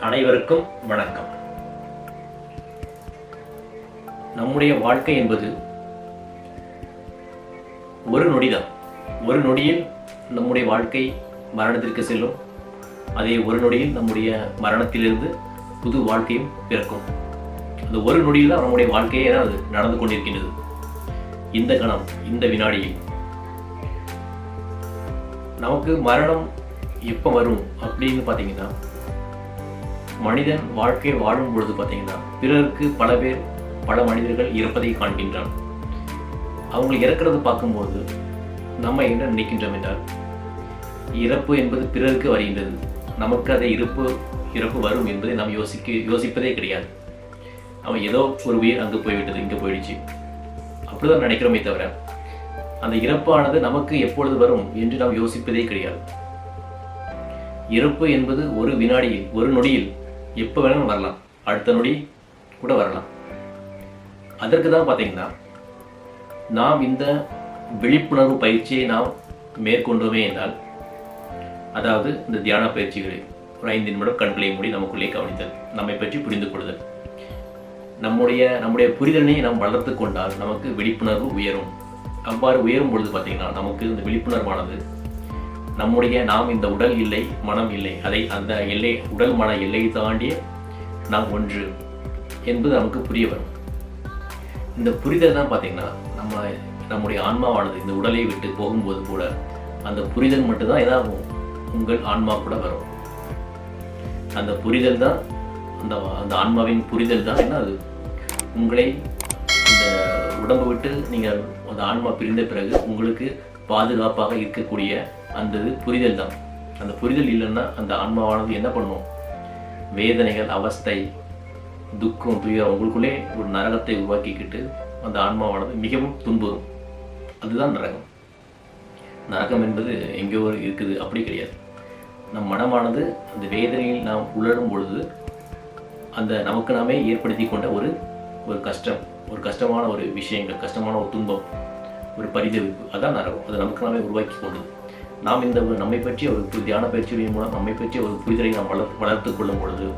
அனைவருக்கும் வணக்கம். நம்முடைய வாழ்க்கை என்பது ஒரு நொடிதான். ஒரு நொடியில் நம்முடைய வாழ்க்கை மரணத்திற்கு செல்லும். அதே ஒரு நொடியில் நம்முடைய மரணத்திலிருந்து புது வாழ்க்கையும் பிறக்கும். அந்த ஒரு நொடியில் தான் நம்முடைய வாழ்க்கையே அது நடந்து கொண்டிருக்கின்றது. இந்த கணம் இந்த வினாடியில். நமக்கு மரணம் எப்போ வரும் அப்படின்னு பார்த்தீங்கன்னா மனிதன் வாழ்க்கை வாழும் பொழுது பார்த்தீங்கன்னா பிறருக்கு பல பேர் பல மனிதர்கள் இறப்பதை காண்கின்றான். அவங்க இறக்கிறது பார்க்கும்போது நம்ம என்ன நினைக்கின்றோம் என்றால் இறப்பு என்பது பிறருக்கு வருகின்றது. நமக்கு அதை இருப்பு இறப்பு வரும் என்பதை நாம் யோசிக்க யோசிப்பதே கிடையாது. அவன் ஏதோ ஒரு உயிர் அங்கே போய்விட்டது இங்கே போயிடுச்சு. அப்படிதான் நினைக்கிறோமே தவிர அந்த இறப்பானது நமக்கு எப்பொழுது வரும் என்று நாம் யோசிப்பதே கிடையாது. இறப்பு என்பது ஒரு வினாடியில் ஒரு நொடியில் எப்போ வேணாலும் வரலாம். அடுத்த நொடி கூட வரலாம். அதற்கு தான் பார்த்தீங்கன்னா நாம் இந்த விழிப்புணர்வு பயிற்சியை நாம் மேற்கொண்டோமே என்றால் அதாவது இந்த தியான பயிற்சிகளை ஒரு ஐந்து நிமிடம் கண்களை மூடி நமக்குள்ளே கவனித்தல் நம்மை பற்றி புரிந்து கொள்ளுதல். நம்முடைய நம்முடைய புரிதலை நாம் வளர்த்து கொண்டால் நமக்கு விழிப்புணர்வு உயரும். அவ்வாறு உயரும் பொழுது பார்த்தீங்கன்னா நமக்கு இந்த விழிப்புணர்வானது நம்முடைய நாம் இந்த உடல் இல்லை மனம் இல்லை. அதை அந்த எல்லை உடல் மன எல்லையை தாண்டிய நாம் ஒன்று என்பது நமக்கு புரிய வரும். இந்த புரிதல் தான் பார்த்தீங்கன்னா நம்ம நம்முடைய ஆன்மாவானது இந்த உடலை விட்டு போகும்போது கூட அந்த புரிதல் மட்டும்தான் எதாகும் உங்கள் ஆன்மா கூட வரும். அந்த புரிதல் தான் அந்த அந்த ஆன்மாவின் புரிதல் தான் என்ன அது? உங்களை அந்த உடம்பை விட்டு நீங்கள் அந்த ஆன்மா பிரிந்த பிறகு உங்களுக்கு பாதுகாப்பாக இருக்கக்கூடிய அந்த இது புரிதல் தான். அந்த புரிதல் இல்லைன்னா அந்த ஆன்மாவானது என்ன பண்ணும்? வேதனைகள் அவஸ்தை துக்கம் துயரம் உங்களுக்குள்ளே ஒரு நரகத்தை உருவாக்கிக்கிட்டு அந்த ஆன்மாவானது மிகவும் துன்புறும். அதுதான் நரகம். நரகம் என்பது எங்கேயோ இருக்குது அப்படி கிடையாது. நம் மனமானது அந்த வேதனையில் நாம் உள்ளடும் பொழுது அந்த நமக்கு நாமே ஏற்படுத்தி கொண்ட ஒரு ஒரு கஷ்டம் ஒரு கஷ்டமான ஒரு விஷயங்கள் கஷ்டமான ஒரு துன்பம் ஒரு பரிதவிப்பு அதான் நரகம். அது நமக்கு நாமே உருவாக்கி கொண்டது. நாம் இந்த ஒரு நம்மை பற்றிய ஒரு தியான பயிற்சியின் மூலம் நம்மை பற்றிய ஒரு புரிதலை நாம் வளர் வளர்த்து கொள்ளும் பொழுது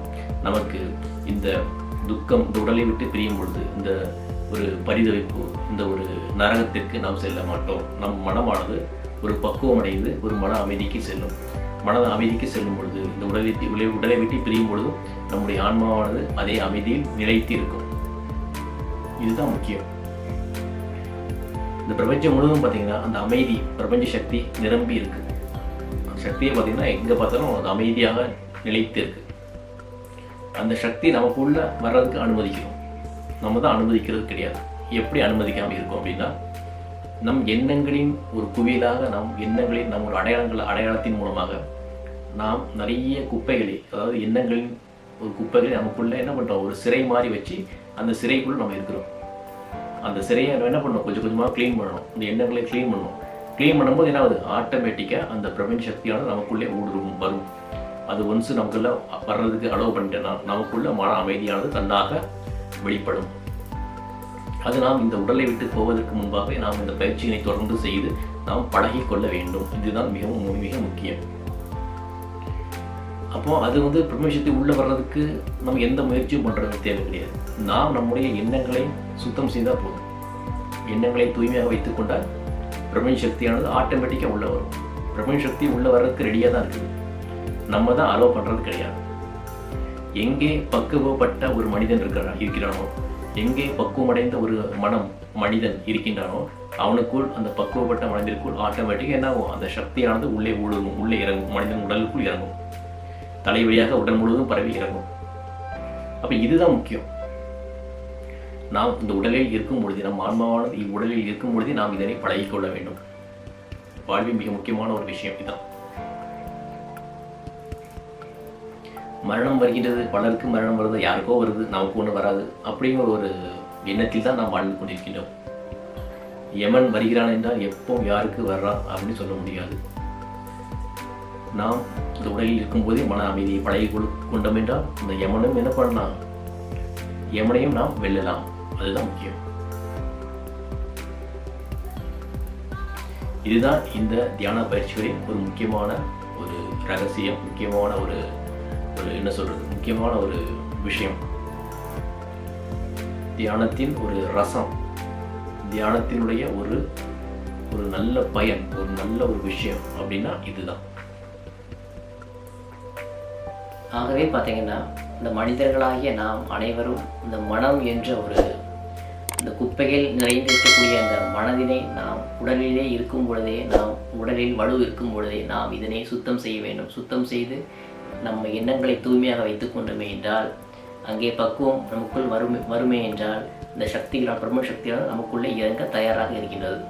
நமக்கு இந்த துக்கம் இந்த உடலை விட்டு பிரியும் பொழுது இந்த ஒரு பரிதவிப்பு இந்த ஒரு நரகத்திற்கு நாம் செல்ல மாட்டோம். நம் மனமானது ஒரு பக்குவம் அடைந்து ஒரு மன அமைதிக்கு செல்லும். மன அமைதிக்கு செல்லும் பொழுது இந்த உடலை உடலை- உடலை விட்டு பிரியும் பொழுதும் நம்முடைய ஆன்மாவானது அதே அமைதியில் நிலைத்து இருக்கும் இதுதான் முக்கியம். இந்த பிரபஞ்சம் முழுவதும் பார்த்தீங்கன்னா அந்த அமைதி பிரபஞ்ச சக்தி நிரம்பி இருக்கு. அந்த சக்தியை பார்த்தீங்கன்னா எங்கே பார்த்தாலும் அது அமைதியாக நிலைத்து இருக்கு அந்த சக்தி நமக்குள்ள வர்றதுக்கு அனுமதிக்கிறோம் நம்ம தான் அனுமதிக்கிறது கிடையாது. எப்படி அனுமதிக்காமல் இருக்கோம் அப்படின்னா நம் எண்ணங்களின் ஒரு குவியலாக நம் எண்ணங்களின் நம்ம அடையாளங்கள் அடையாளத்தின் மூலமாக நாம் நிறைய குப்பைகளை அதாவது எண்ணங்களின் ஒரு குப்பைகளை நமக்குள்ளே என்ன பண்ணுறோம் ஒரு சிறை மாதிரி வச்சு அந்த சிறைக்குள்ளே நம்ம இருக்கிறோம். அந்த சிறையை என்ன பண்ணணும்? கொஞ்சம் கொஞ்சமாக க்ளீன் பண்ணணும். இந்த எண்ணங்களை க்ளீன் பண்ணணும். க்ளீன் பண்ணும்போது என்ன ஆகுது? ஆட்டோமேட்டிக்காக அந்த பிரபஞ்ச சக்தியானது நமக்குள்ளே ஊடுருவும் வரும். அது ஒன்ஸ் நமக்குள்ள வர்றதுக்கு அலோவ் பண்ணிட்டேன்னா நமக்குள்ள மன அமைதியானது தன்னாக வெளிப்படும். அது நாம் இந்த உடலை விட்டு போவதற்கு முன்பாகவே நாம் இந்த பயிற்சியினை தொடர்ந்து செய்து நாம் பழகிக் கொள்ள வேண்டும். இதுதான் மிகவும் மிக முக்கியம். அப்போ அது வந்து பிரம்மசக்தி உள்ள வர்றதுக்கு நம்ம எந்த முயற்சியும் பண்றது தேவை கிடையாது. நாம் நம்முடைய எண்ணங்களை சுத்தம் செய்தால் போதும். எண்ணங்களை தூய்மையாக வைத்துக்கொண்டால் பிரபஞ்ச சக்தியானது ஆட்டோமேட்டிக்காக உள்ள வரும். பிரபஞ்ச சக்தி உள்ள வர்றதுக்கு ரெடியாக தான் இருக்குது. நம்ம தான் அலோவ் பண்ணுறது கிடையாது. எங்கே பக்குவப்பட்ட ஒரு மனிதன் இருக்கிறா இருக்கிறானோ எங்கே பக்குவமடைந்த ஒரு மனம் மனிதன் இருக்கின்றானோ அவனுக்குள் அந்த பக்குவப்பட்ட மனிதனுக்குள் ஆட்டோமேட்டிக்காக என்ன ஆகும்? அந்த சக்தியானது உள்ளே ஊடுருவும் உள்ளே இறங்கும் மனிதன் உடலுக்குள் இறங்கும். தலை வழியாக உடல் முழுவதும் பரவி இறங்கும். அப்ப இதுதான் முக்கியம். நாம் இந்த உடலில் இருக்கும் பொழுது நம் ஆன்மாவானது இவ்வுடலில் இருக்கும் பொழுதே நாம் இதனை பழகிக்கொள்ள வேண்டும். வாழ்வில் மிக முக்கியமான ஒரு விஷயம் இதுதான். மரணம் வருகின்றது பலருக்கு மரணம் வருது யாருக்கோ வருது நமக்கு ஒன்று வராது அப்படிங்கிற ஒரு எண்ணத்தில் தான் நாம் வாழ்ந்து கொண்டிருக்கின்றோம். யமன் வருகிறான் என்றால் எப்போ யாருக்கு வர்றான் அப்படின்னு சொல்ல முடியாது. நாம் இந்த உலகில் இருக்கும்போதே மன அமைதியை பழகி கொண்டோம் என்றால் இந்த யமனும் என்ன பண்ணலாம்? யமனையும் நாம் வெல்லலாம். அதுதான் முக்கியம். இதுதான் இந்த தியான பயிற்சிகளின் ஒரு முக்கியமான ஒரு ரகசியம் முக்கியமான ஒரு ஒரு என்ன சொல்கிறது முக்கியமான ஒரு விஷயம். தியானத்தின் ஒரு ரசம் தியானத்தினுடைய ஒரு ஒரு நல்ல பயன் ஒரு நல்ல ஒரு விஷயம் அப்படின்னா இதுதான். ஆகவே பார்த்தீங்கன்னா இந்த மனிதர்களாகிய நாம் அனைவரும் இந்த மனம் என்ற ஒரு இந்த குப்பைகள் நிறைந்து இருக்கக்கூடிய அந்த மனதினை நாம் உடலிலே இருக்கும் பொழுதே நாம் உடலில் வலு இருக்கும் பொழுதே நாம் இதனை சுத்தம் செய்ய வேண்டும். சுத்தம் செய்து நம்ம எண்ணங்களை தூய்மையாக வைத்துக் கொண்டோமே என்றால் அங்கே பக்குவம் நமக்குள் வறுமை வறுமை என்றால் இந்த சக்திகளால் பிரம்ம சக்திகளால் நமக்குள்ளே இறங்க தயாராக இருக்கின்றது.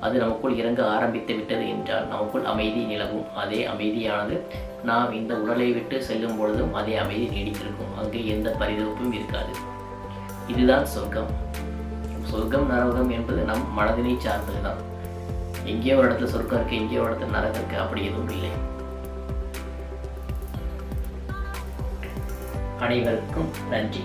அது நமக்குள் இறங்க ஆரம்பித்து விட்டது என்றால் நமக்குள் அமைதி நிலவும். அதே அமைதியானது நாம் இந்த உடலை விட்டு செல்லும் பொழுதும் அதே அமைதி நீடித்திருக்கும். அங்கே எந்த பரிதவிப்பும் இருக்காது. இதுதான் சொர்க்கம். சொர்க்கம் நரகம் என்பது நம் மனதினை சார்ந்தது தான். எங்கேயோ ஒரு இடத்துல சொர்க்கம் இருக்கு எங்கேயோ ஒரு இடத்துல நரகம் இருக்கு அப்படி எதுவும் இல்லை. அனைவருக்கும் நன்றி.